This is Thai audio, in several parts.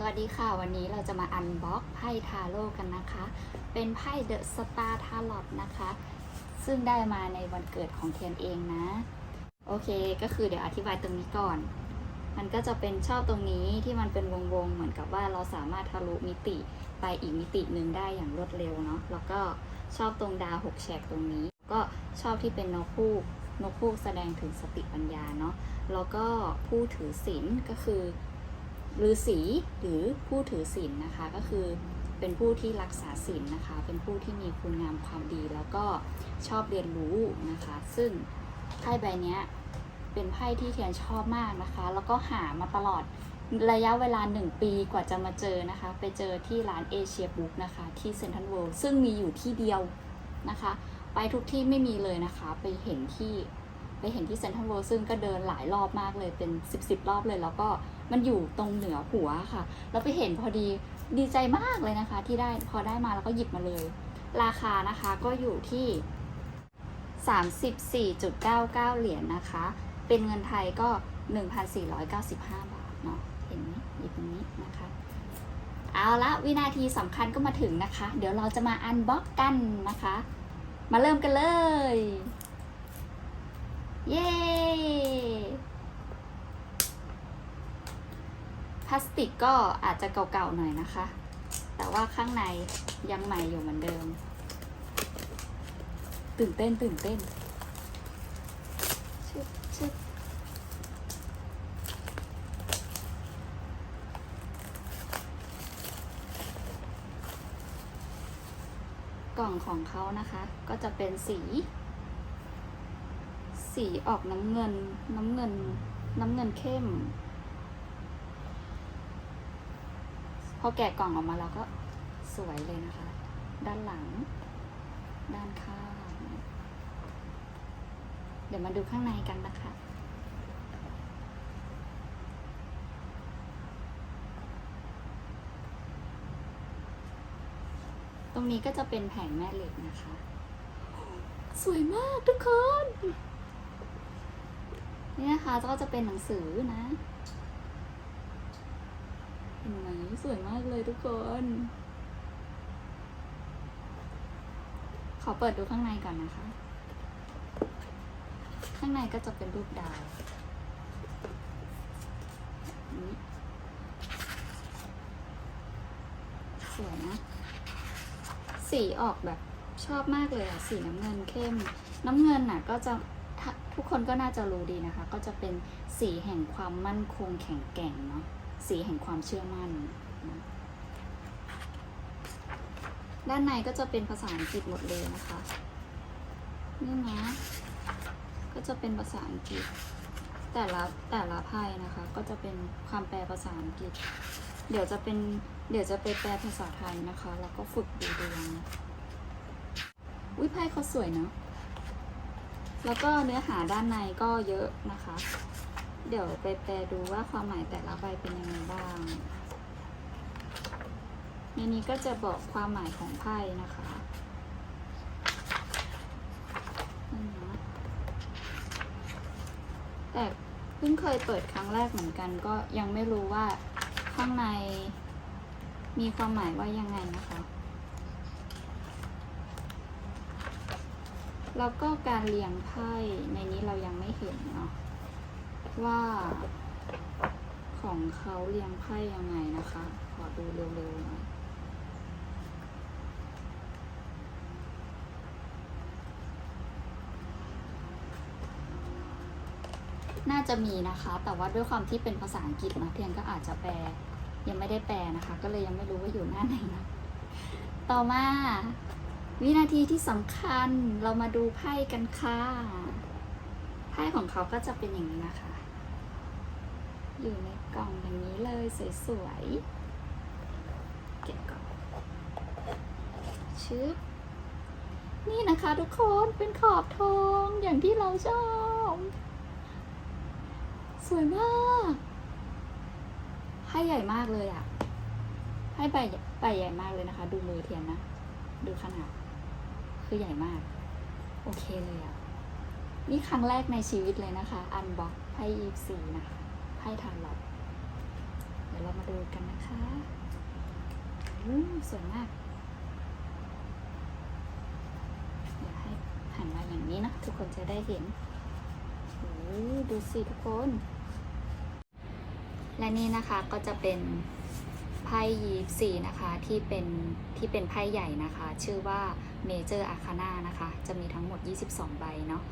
สวัสดีค่ะ วันนี้เราจะมาอันบ็อกไพ่ทาโร่กันนะคะ เป็นไพ่เดอะสตาร์ทาร์ลอตนะคะ ซึ่งได้มาในวันเกิดของเทียนเองนะ โอเคก็คือเดี๋ยวอธิบายตรงนี้ก่อน มันก็จะเป็นชอบตรงนี้ที่มันเป็นวงๆ เหมือนกับว่าเราสามารถทะลุมิติไปอีกมิติหนึ่งได้อย่างรวดเร็วเนาะแล้วก็ชอบตรงดาวหกแฉกตรงนี้ ก็ชอบที่เป็นนกพูกนกพูกแสดงถึงสติปัญญาเนาะแล้วก็ผู้ถือศีลก็คือ ฤาษีหรือผู้ถือศีลนะคะ ก็คือเป็นผู้ที่รักษาศีลนะคะ เป็นผู้ที่มีคุณงามความดีแล้วก็ชอบเรียนรู้นะคะ ซึ่งไพ่ใบนี้เป็นไพ่ที่เทียนชอบมากนะคะ แล้วก็หามาตลอดระยะเวลาหนึ่งปีกว่าจะมาเจอนะคะ ไปเจอที่ร้านเอเชียบุ๊กนะคะ ที่เซ็นทรัลเวิลด์ซึ่งมีอยู่ที่เดียวนะคะ ไปทุกที่ไม่มีเลยนะคะ ไปเห็นที่ไปเห็นที่เซ็นทรัลเวิลด์ซึ่งก็เดินหลายรอบมากเลยเป็นสิบสิบรอบเลยแล้วก็ มันอยู่ตรงเหนือหัวค่ะแล้วไปเห็นพอดีดีใจมากเลยนะคะ ที่ได้พอได้มาแล้วก็หยิบมาเลย ราคานะคะก็อยู่ที่ 34.99 เหรียญนะคะ เป็นเงินไทยก็ 1,495 บาทเนาะเห็นไหมหยิบตรงนี้นะคะ เอาละวินาทีสำคัญก็มาถึงนะคะ เดี๋ยวเราจะมาอันบ็อกกันนะคะ มาเริ่มกันเลย เย้ พลาสติกก็อาจจะเก่าๆหน่อยนะคะ แต่ว่าข้างในยังใหม่อยู่เหมือนเดิม ตื่นเต้นตื่นเต้นชึบชึบกล่องของเขานะคะ ก็จะเป็นสี สีออกน้ำเงินน้ำเงินน้ำเงินเข้ม พอแกะกล่องออกมาแล้วก็สวยเลยนะคะ ด้านหลัง ด้านข้าง เดี๋ยวมาดูข้างในกันนะคะตรงนี้ก็จะเป็นแผงแม่เหล็กนะคะ สวยมากทุกคน นี่นะคะก็จะเป็นหนังสือนะ สวยมากเลยทุกคน ขอเปิดดูข้างในก่อนนะคะ ข้างในก็จะเป็นรูปดาวนี่สวยนะ สีออกแบบชอบมากเลยอะสีน้ำเงินเข้ม น้ำเงินน่ะก็จะทุกคนก็น่าจะรู้ดีนะคะ ก็จะเป็นสีแห่งความมั่นคงแข็งแกร่งเนาะ สีแห่งความเชื่อมั่น ด้านในก็จะเป็นภาษาอังกฤษหมดเลยนะคะ นี่นะ ก็จะเป็นภาษาอังกฤษ แต่ละแต่ละไพ่นะคะ ก็จะเป็นความแปลภาษาอังกฤษ เดี๋ยวจะเป็นเดี๋ยวจะไปแปลภาษาไทยนะคะ แล้วก็ฝึกดูดวงวิไพ่เขาสวยเนาะแล้วก็เนื้อหาด้านในก็เยอะนะคะ เดี๋ยวไปแปลดูว่าความหมายแต่ละใบเป็นยังไงบ้าง ในนี้ก็จะบอกความหมายของไพ่นะคะแต่เพิ่งเคยเปิดครั้งแรกเหมือนกัน ก็ยังไม่รู้ว่าข้างในมีความหมายว่ายังไงนะคะ แล้วก็การเรียงไพ่ในนี้เรายังไม่เห็นเนาะ ว่าของเขาเรียงไพ่ยังไงนะคะ ขอดูเร็วๆหน่อยน่าจะมีนะคะ แต่ว่าด้วยความที่เป็นภาษาอังกฤษนะเทียนก็อาจจะแปล ยังไม่ได้แปลนะคะ ก็เลยยังไม่รู้ว่าอยู่หน้าไหนนะ ต่อมา วินาทีที่สำคัญเรามาดูไพ่กันค่ะ ไพ่ของเขาก็จะเป็นอย่างนี้นะคะ อยู่ในกล่องอย่างนี้เลยสวยๆ เก็บกล่อนชึบนี่นะคะทุกคนเป็นขอบทองอย่างที่เราชอบ สวยมากไพ่ใหญ่มากเลยอะไพ่ใบใบใหญ่มากเลยนะคะ ดูมือเทียนนะ ดูขนาด คือใหญ่มาก โอเคเลยอะนี่ครั้งแรกในชีวิตเลยนะคะ อันบ็อกไพ่ยีสีนะคะ ไพ่ทานหลอดเดี๋ยวเรามาดูกันนะคะอู้สวยมากเดี๋ยวให้หันมาอย่างนี้นะทุกคนจะได้เห็นโอ้ดูสิทุกคน และนี่นะคะก็จะเป็นไพ่ยีสีนะคะที่เป็นที่เป็นไพ่ใหญ่นะคะ ชื่อว่าเมเจอร์อาคาน่านะคะ จะมีทั้งหมด 22 ใบเนาะ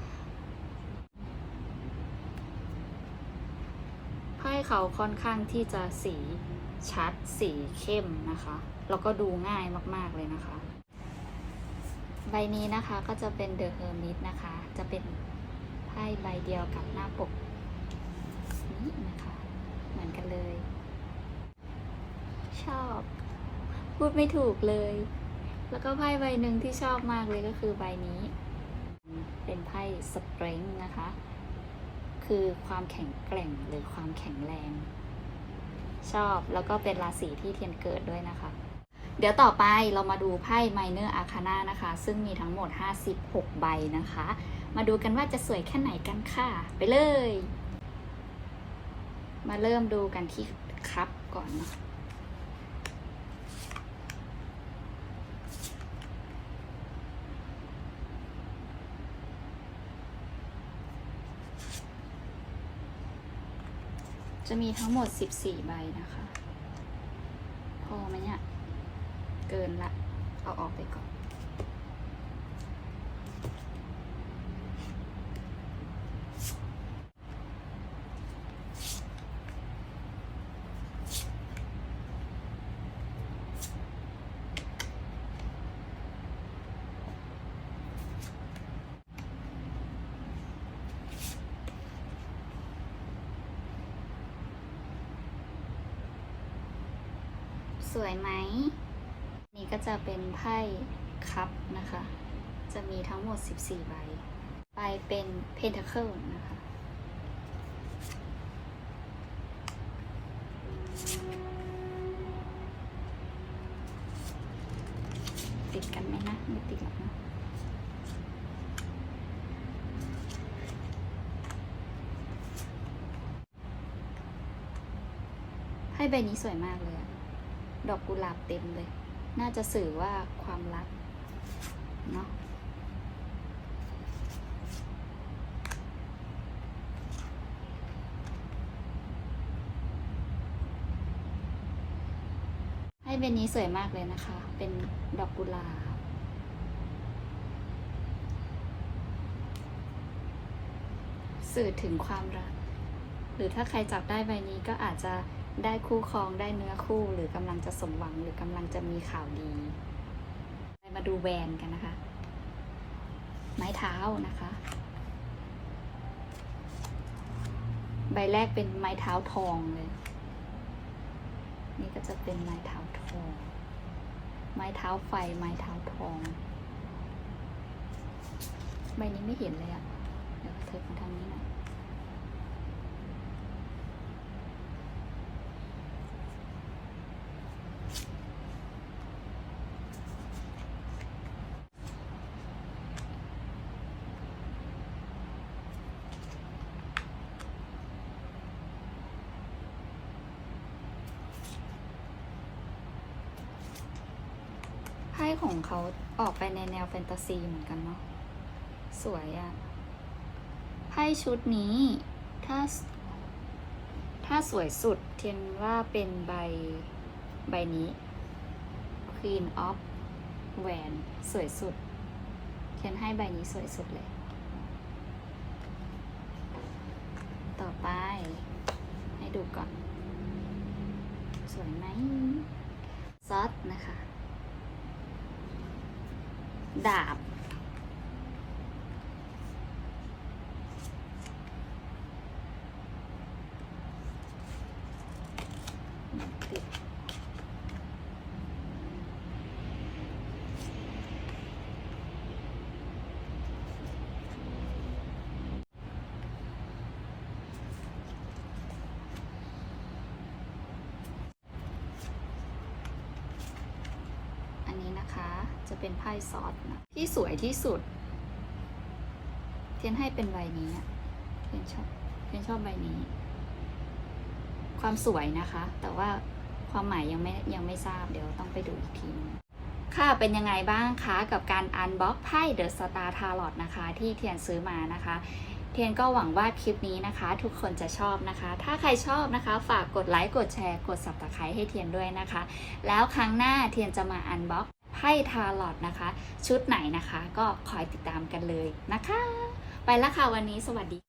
ไพ่ เขาค่อนข้างที่จะสีชัดสีเข้มนะคะ แล้วก็ดูง่ายมากๆเลยนะคะ ใบนี้นะคะก็จะเป็นเดอะเฮอร์มิตนะคะ จะเป็นไพ่ใบเดียวกับหน้าปกนี้นะคะ เหมือนกันเลย ชอบ พูดไม่ถูกเลย แล้วก็ไพ่ใบหนึ่งที่ชอบมากเลยก็คือใบนี้ เป็นไพ่สปร n งนะคะ คือความแข็งแกร่งหรือความแข็งแรง ชอบแล้วก็เป็นราศีที่เทียนเกิดด้วยนะคะ เดี๋ยวต่อไปเรามาดูไพ่ไมเนอร์อาคานานะคะ ซึ่งมีทั้งหมด 56 ใบนะคะ มาดูกันว่าจะสวยแค่ไหนกันค่ะ ไปเลย มาเริ่มดูกันที่ครับก่อนเนาะ จะมีทั้งหมด 14 ใบนะคะ พอไหมเนี่ย เกินละ เอาออกไปก่อน ส วยไหม นี่ก็จะเป็นไพ่คัพนะคะ จะมีทั้งหมด 14 ใบ ไปเป็น Pentacle นะคะ ติดกันไหมนะ ไม่ติดหรอกนะไพ่ใบนี้สวยมากเลยอะ ดอกกุหลาบเต็มเลย น่าจะสื่อว่าความรักเนาะให้เบนนี้สวยมากเลยนะคะ เป็นดอกกุหลาบสื่อถึงความรัก หรือถ้าใครจับได้ใบนี้ก็อาจจะ ได้คู่ครองได้เนื้อคู่หรือกำลังจะสมหวังหรือกำลังจะมีข่าวดีไปมาดูแวนกันนะคะ ไม้เท้านะคะ ใบแรกเป็นไม้เท้าทองเลย นี่ก็จะเป็นไม้เท้าทอง ไม้เท้าไฟไม้เท้าทอง ใบนี้ไม่เห็นเลยอะเดี๋ยวเธอมาทางนี้หน่อย ไพ่ของเขาออกไปในแนวแฟนตาซีเหมือนกันเนาะ สวยอะไพ่ชุดนี้ ถ้า ถ้าสวยสุดเทียนว่าเป็นใบ ใบนี้ Queen of แหวนสวยสุด เทียนให้ใบนี้สวยสุดเลย ต่อไป ให้ดูก่อน สวยไหมซอสนะคะ ดาบ ติดอั นะคะ จะเป็นไพ่ซอสนะที่สวยที่สุด เทียนให้เป็นใบนี้เทียนชอบเทียนชอบใบนี้ ความสวยนะคะ แต่ว่าความหมายยังไม่ยังไม่ทราบเดี๋ยวต้องไปดูอีกทีค่ะเป็นยังไงบ้างคะกับการอันบ็อกไพ่เดอะสตาร์ทาร์ลอตนะคะ ที่เทียนซื้อมานะคะ เทียนก็หวังว่าคลิปนี้นะคะ ทุกคนจะชอบนะคะ ถ้าใครชอบนะคะ ฝากกดไลค์กดแชร์กด subscribe ให้เทียนด้วยนะคะ แล้วครั้งหน้าเทียนจะมาอันบ็อก ไพ่ทาร์ลอตนะคะ ชุดไหนนะคะ ก็คอยติดตามกันเลยนะคะ ไปแล้วค่ะวันนี้สวัสดี